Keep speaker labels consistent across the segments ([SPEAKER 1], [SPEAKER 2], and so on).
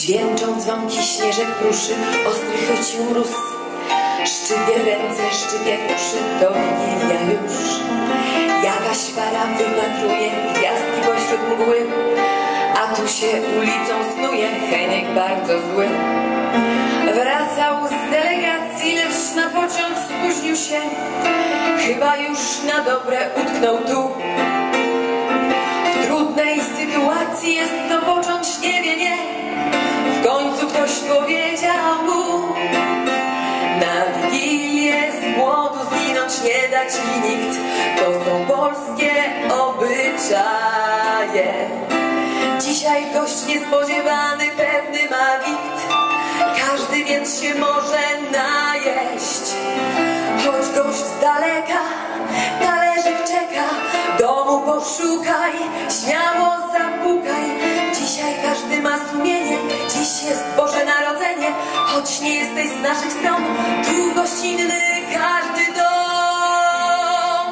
[SPEAKER 1] Dźwięczą dzwonki śnieżek pruszy, ostry chwycił mróz. Szczypie ręce, szczypie uszy, to Wigilia już. Jakaś para wypatruje gwiazdki pośród mgły, a tu się ulicą snuje Heniek bardzo zły. Wracał z delegacji, lecz na pociąg spóźnił się. Chyba już na dobre utknął tu. W trudnej sytuacji jest co W końcu ktoś powiedział mu Na Wigilię z głodu zginąć nie da ci nikt. To są polskie obyczaje. Dzisiaj gość niespodziewany pewny ma wikt. Każdy więc się może najeść. Choć gość z daleka talerzyk czeka. Domu poszukaj, śmiało Choć nie jesteś z naszych stron Tu gościnny każdy dom.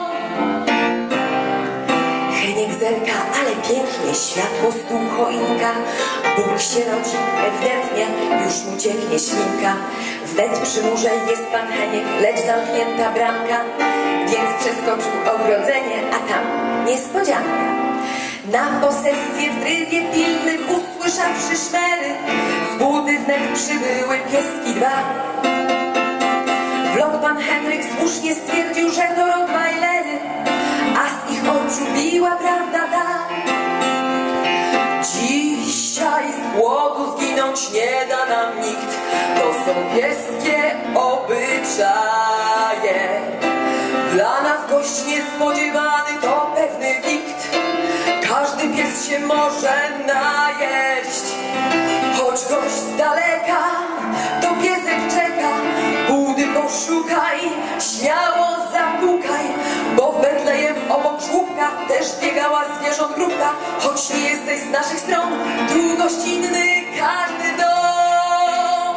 [SPEAKER 1] Heniek zerka, ale pięknie Światło, stół, choinka. Bóg się rodzi, ewidentnie Już mu cieknie ślinka Wnet przy murze jest pan Heniek Lecz zamknięta bramka. Więc przeskoczył ogrodzenie A tam niespodzianka. Na posesję w trybie pilnym usłyszawszy szmery Wnet przybyły pieski dwa. Wlot pan Henryk słusznie stwierdził, że to Rottweilery A z ich oczu biła prawda ta. Dzisiaj z głodu zginąć nie da nam nikt. To są pieskie obyczaje. Dla nas gość niespodziewany to pewny wikt. Każdy pies się może najeść daleka to piesek czeka. Budy poszukaj, śmiało zapukaj Bo w Betlejem obok żłóbka Też biegała zwierząt grupka Choć nie jesteś z naszych stron Tu gościnny każdy dom.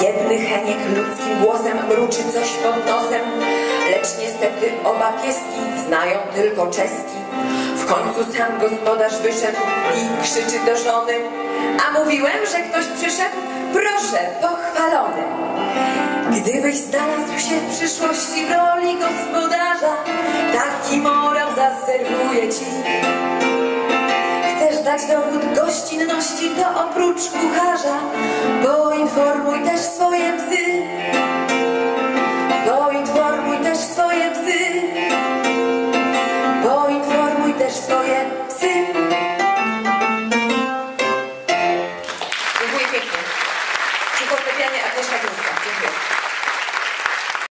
[SPEAKER 1] Biedny Heniek ludzkim głosem mruczy coś pod nosem Lecz niestety oba pieski znają tylko czeski W końcu sam gospodarz wyszedł. I krzyczy do żony. A mówiłem, że ktoś przyszedł? Proszę, pochwalony. Gdybyś znalazł się w przyszłości w roli gospodarza Taki morał zaserwuję ci. Chcesz dać dowód gościnności, to oprócz kucharza Poinformuj też swoje psy psy Dziękuję pięknie. Przy fortepianie Agnieszka Górska. Dziękuję.